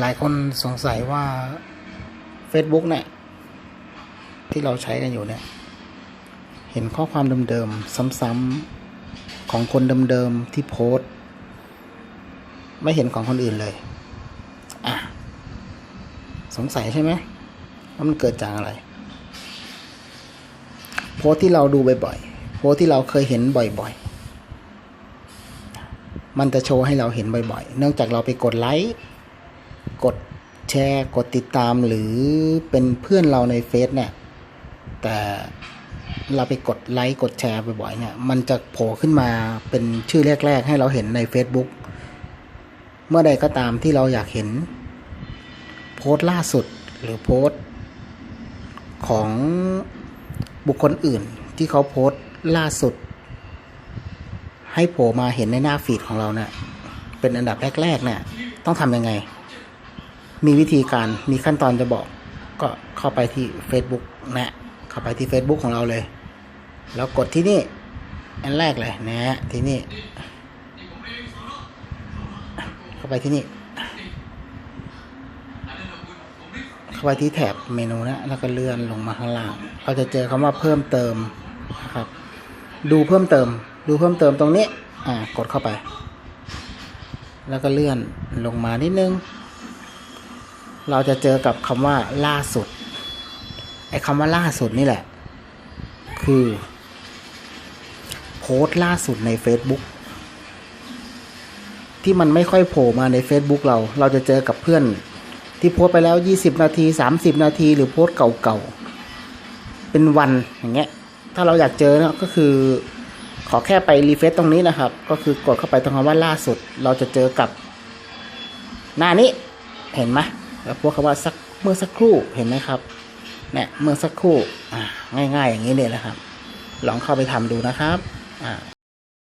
หลายคนสงสัยว่า Facebook เนี่ย ที่เราใช้กันอยู่เนี่ย เห็นข้อความเดิมๆ ซ้ำๆ ของคนเดิมๆ ที่โพสต์ ไม่เห็นของคนอื่นเลย อะ สงสัยใช่ไหมว่ามันเกิดจากอะไร โพสต์ที่เราดูบ่อยๆ โพสต์ที่เราเคยเห็นบ่อยๆ มันจะโชว์ให้เราเห็นบ่อยๆ เนื่องจากเราไปกดไลค์ กดแชร์กดติดตามหรือเป็นเพื่อนเราในเฟซเนี่ย แต่เราไปกดไลค์กดแชร์บ่อยๆเนี่ย มันจะโผล่ขึ้นมาเป็นชื่อแรก ๆ ให้เราเห็นใน Facebook เมื่อใดก็ตามที่เราอยากเห็น โพสต์ล่าสุดหรือโพสต์ของบุคคลอื่นที่เขาโพสต์ล่าสุด ให้โผล่มาเห็นในหน้าฟีดของเราเนี่ยเป็นอันดับแรกๆเนี่ยต้องทำยังไง มีวิธีการมีขั้นตอนจะบอก ก็เข้าไปที่ Facebook นะ เข้าไปที่ Facebook ของเราเลย แล้วกดที่นี่ อันแรกเลยนะฮะที่นี่ เข้าไปที่นี่ เข้าไปที่แถบเมนูนะ แล้วก็เลื่อนลงมาข้างล่าง เราจะเจอคำว่าเพิ่มเติมนะครับ ดูเพิ่มเติม ดูเพิ่มเติมตรงนี้ อ่า กดเข้าไป แล้วก็เลื่อนลงมานิดนึง เราจะเจอกับคำว่าล่าสุดไอ้คำว่าล่าสุดนี่แหละ คือ โพสต์ล่าสุดใน Facebook ที่มันไม่ค่อยโผล่มาใน Facebook เรา เราจะเจอกับเพื่อน ที่โพสไปแล้ว 20 นาที 30 นาที หรือโพสเก่าๆ เป็นวันอย่างเงี้ย ถ้าเราอยากเจอนะก็คือ ขอแค่ไปรีเฟซตรงนี้นะครับ ก็คือกดเข้าไปตรงคำว่าล่าสุด เราจะเจอกับ หน้านี้ เห็นไหม แล้วพวกคำว่าสักเมื่อสักครู่เห็นไหมครับเนี่ยเมื่อสักครู่ง่ายๆอย่างนี้เลยนะครับ ลองเข้าไปทำดูนะครับอ่า